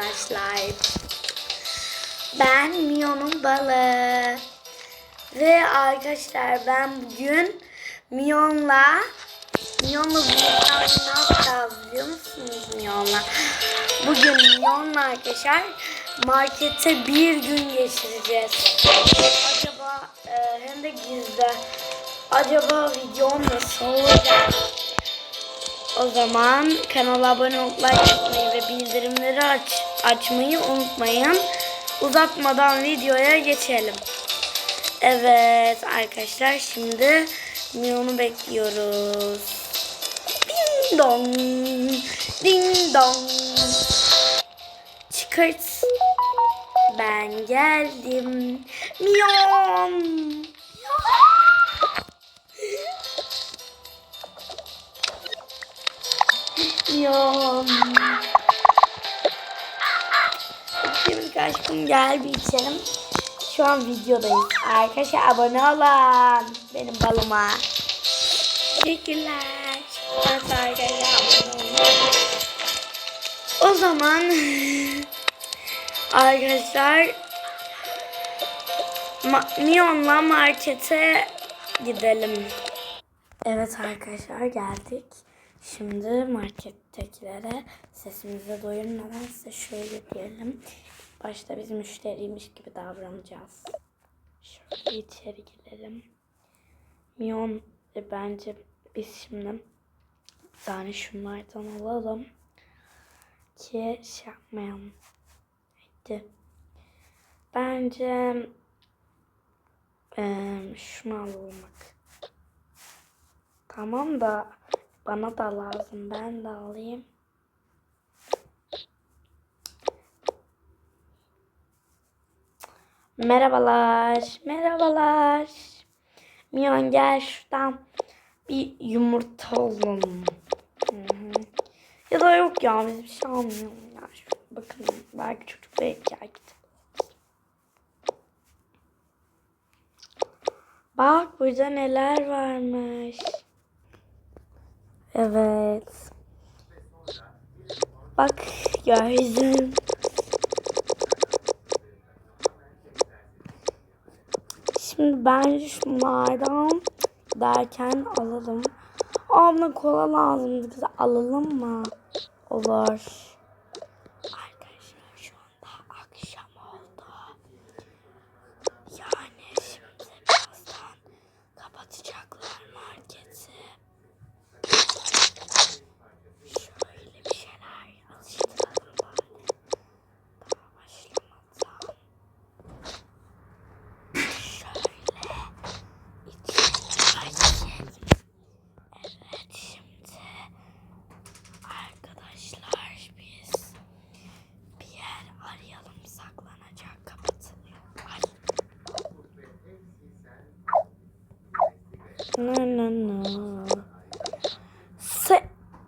arkadaşlar. Ben Mion'un balı. Ve arkadaşlar ben bugün Mion'la Mion'la biliyor musunuz Mion'la? Bugün Mion'la arkadaşlar markete bir gün geçireceğiz. Acaba e, hem de gizli. Acaba videom nasıl olacak? O zaman kanala abone atmayı ve bildirimleri aç, açmayı unutmayın. Uzatmadan videoya geçelim. Evet arkadaşlar şimdi Mion'u bekliyoruz. Ding dong. Ding dong. Çıkart. Ben geldim. Mion. Mion. Aşkım gel bir içelim. Şu an videodayız. Arkadaşlar abone olun benim balıma. Teşekkürler. Evet arkadaşlar abone olun. O zaman arkadaşlar Ma- Mion'la markete gidelim. Evet arkadaşlar geldik. Şimdi markettekilere sesimizi duyurmadan size şöyle diyelim. Başta biz müşteriymiş gibi davranacağız. Şöyle içeri girelim. Mion e, bence biz şimdi bir tane şunlardan alalım. Ki şey yapmayalım. Hadi. Bence eee şunu alalım bak. Tamam da bana da lazım. Ben de alayım. Merhabalar. Merhabalar. Mion gel şuradan bir yumurta alalım. Ya da yok ya biz bir şey almayalım ya. Bakın belki çocuk belki erkek. Bak burada neler varmış. Evet. Bak gördüm. Şimdi bence şunlardan derken alalım. Abla kola lazımdı bize alalım mı? Olur. Arkadaşlar şu anda akşam oldu. Yani şimdi birazdan kapatacaklar marketi. Şöyle bir şeyler atıştıralım bari. Daha başlamadan. Şöyle içeri Evet şimdi arkadaşlar biz bir yer arayalım saklanacak kapatılıyor. Ay. No no no. Say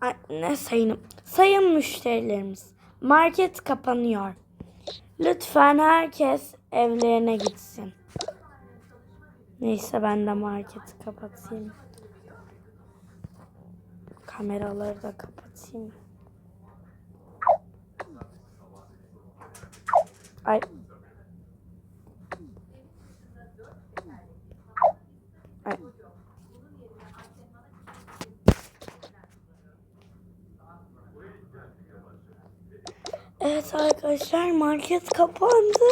Ay, ne sayın sayın müşterilerimiz market kapanıyor. Lütfen herkes evlerine gitsin. Neyse ben de marketi kapatayım. Kameraları da kapatayım. Ay. Ay. Evet arkadaşlar market kapandı.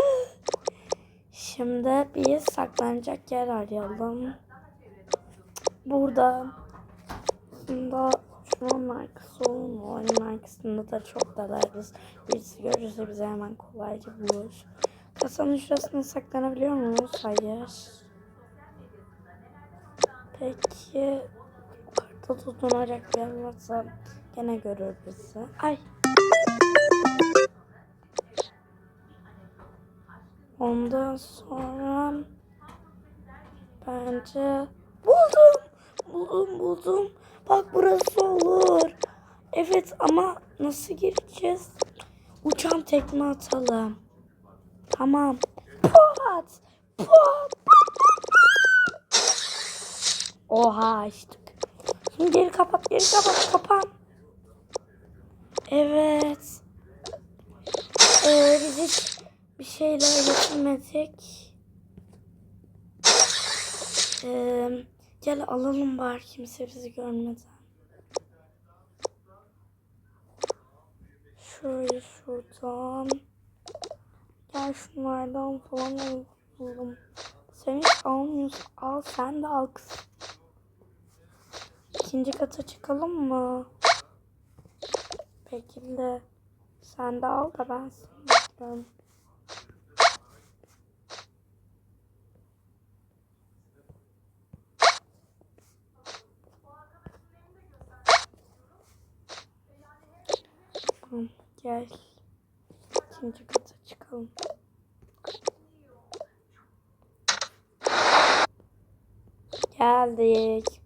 Şimdi bir saklanacak yer arayalım. Burada. Bunda şunun arkası mu? Onun arkasında da çok dalarız. Birisi görürse bize hemen kolayca bulur. Kasanın şurasına saklanabiliyor muyuz? Hayır. Peki yukarıda tutunacak bir varsa gene görür bizi. Ay. Ondan sonra bence buldum. Buldum buldum. Bak burası olur. Evet ama nasıl gireceğiz? Uçan tekme atalım. Tamam. Pat. Pat. Oha açtık. Şimdi geri kapat, geri kapat, kapan. Evet. Ee, biz hiç bir şeyler getirmedik. Ee, gel alalım bari kimse bizi görmeden. Şöyle şuradan. Gel şunlardan falan alalım. Sen hiç almıyorsun. Al sen de al kızım. İkinci kata çıkalım mı? Peki de sen de al da ben seni bekliyorum. Tamam gel. İkinci kata çıkalım. Geldik.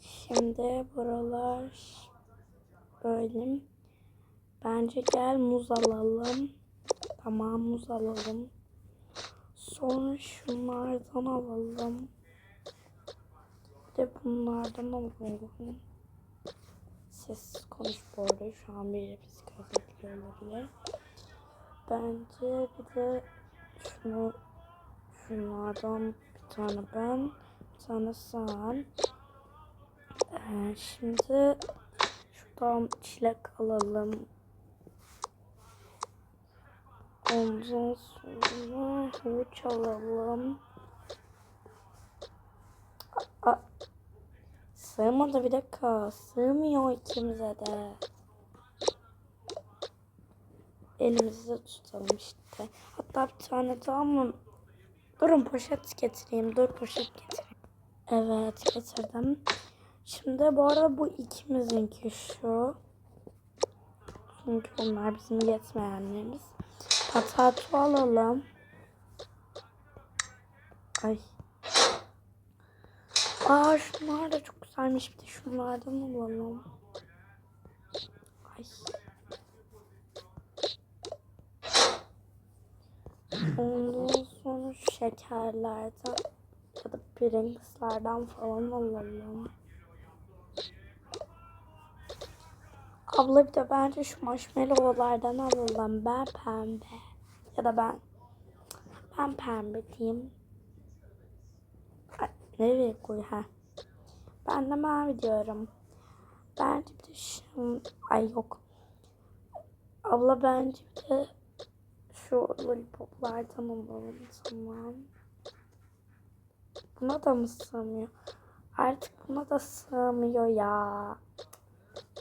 Şimdi buralar böyle. Bence gel muz alalım. Tamam muz alalım. Sonra şunlardan alalım. De bunlardan alalım. Sessiz konuş bu arada. Şu an gözetliyor olabilir. Bence bir de şunu şunlardan bir tane ben, bir tane sen. Ee, şimdi şuradan çilek alalım. Ondan sonra havuç alalım. Aa, sığmadı bir dakika. Sığmıyor ikimize de. Elimizde tutalım işte. Hatta bir tane daha mı? Durun poşet getireyim. Dur poşet getireyim. Evet getirdim. Şimdi bu arada bu ikimizinki şu. Çünkü onlar bizim yetmeyenlerimiz. Patato alalım. Ay. Aa şunlar da çok güzelmiş. Bir de şunlardan alalım. Ay. Ondan sonra şekerlerden ya da Pringles'lardan falan alalım. Abla bir de bence şu marshmallowlardan alalım. Ben pembe. Ya da ben ben pembe diyeyim. Nereye koy ha? Ben de mavi diyorum. Bence bir de şu... Ay yok. Abla bence bir de şu lollipoplardan alalım. Tamam. Buna da mı sığmıyor? Artık buna da sığmıyor ya.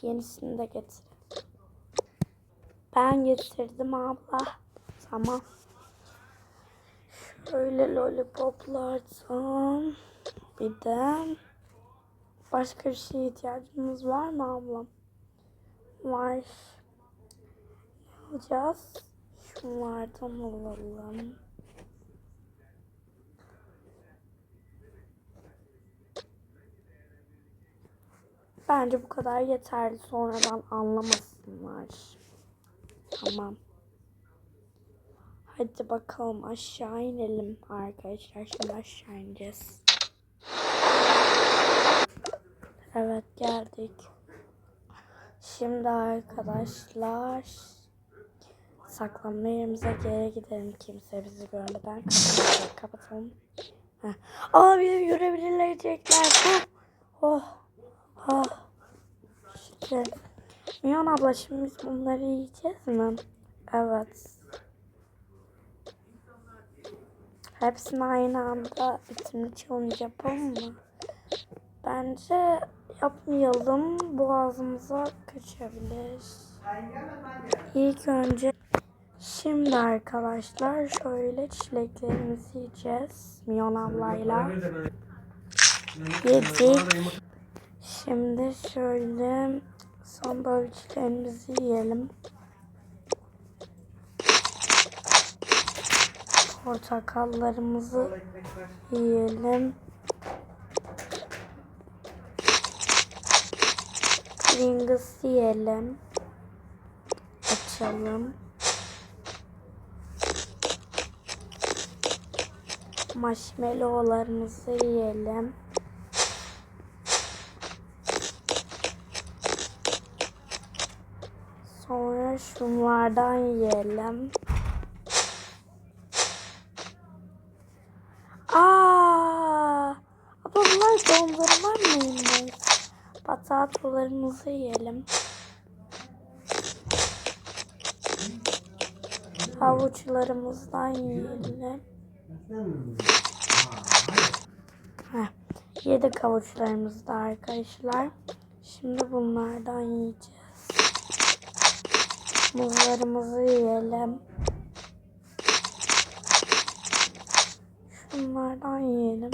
Yenisini de getir. Ben getirdim abla. Tamam. Şöyle lollipoplardan bir de başka bir şeye ihtiyacımız var mı ablam? Var. Ne alacağız? Şunlardan alalım. Bence bu kadar yeterli. Sonradan anlamasınlar. Tamam. Hadi bakalım aşağı inelim arkadaşlar. Şimdi aşağı ineceğiz. Evet geldik. Şimdi arkadaşlar saklanma yerimize geri gidelim. Kimse bizi görmeden kapatalım. kapatalım. Heh. Aa bir görebilirler. Oh. Oh. İşte. Miyon abla şimdi biz bunları yiyeceğiz mi? Evet. Hepsini aynı anda bitirme challenge yapalım mı? Bence yapmayalım. Boğazımıza kaçabilir. İlk önce şimdi arkadaşlar şöyle çileklerimizi yiyeceğiz. Miyon ablayla. Yedik. Şimdi şöyle sandviçlerimizi yiyelim. Portakallarımızı yiyelim. Pringles yiyelim. Açalım. Marshmallowlarımızı yiyelim. Sonra şunlardan yiyelim. Aa! Ama bunlar dondurma mıymış? Patatolarımızı yiyelim. Havuçlarımızdan yiyelim. Heh, yedik havuçlarımızı da arkadaşlar. Şimdi bunlardan yiyeceğiz. Muzlarımızı yiyelim. Şunlardan yiyelim.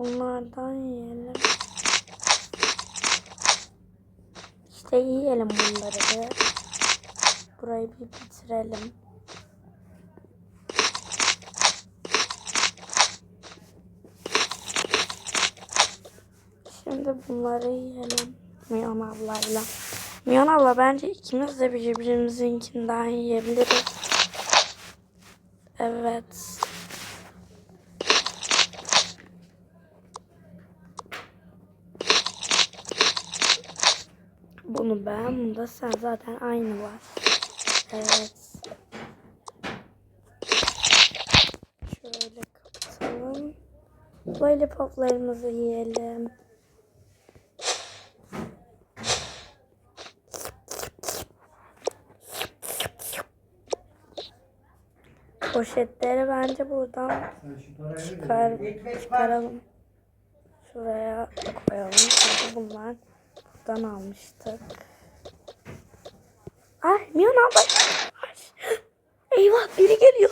Bunlardan yiyelim. İşte yiyelim bunları bir. Burayı bir bitirelim. Şimdi bunları yiyelim. Miyon ablayla. Miyon abla bence ikimiz de birbirimizinkinden yiyebiliriz. Evet. Bunu ben, bunu da sen zaten aynı var. Evet. Şöyle kapatalım. Lollipoplarımızı yiyelim. Poşetleri bence buradan çıkar, çıkaralım. Şuraya koyalım. Çünkü bunlar buradan almıştık. Ay Mion abla. Eyvah biri geliyor.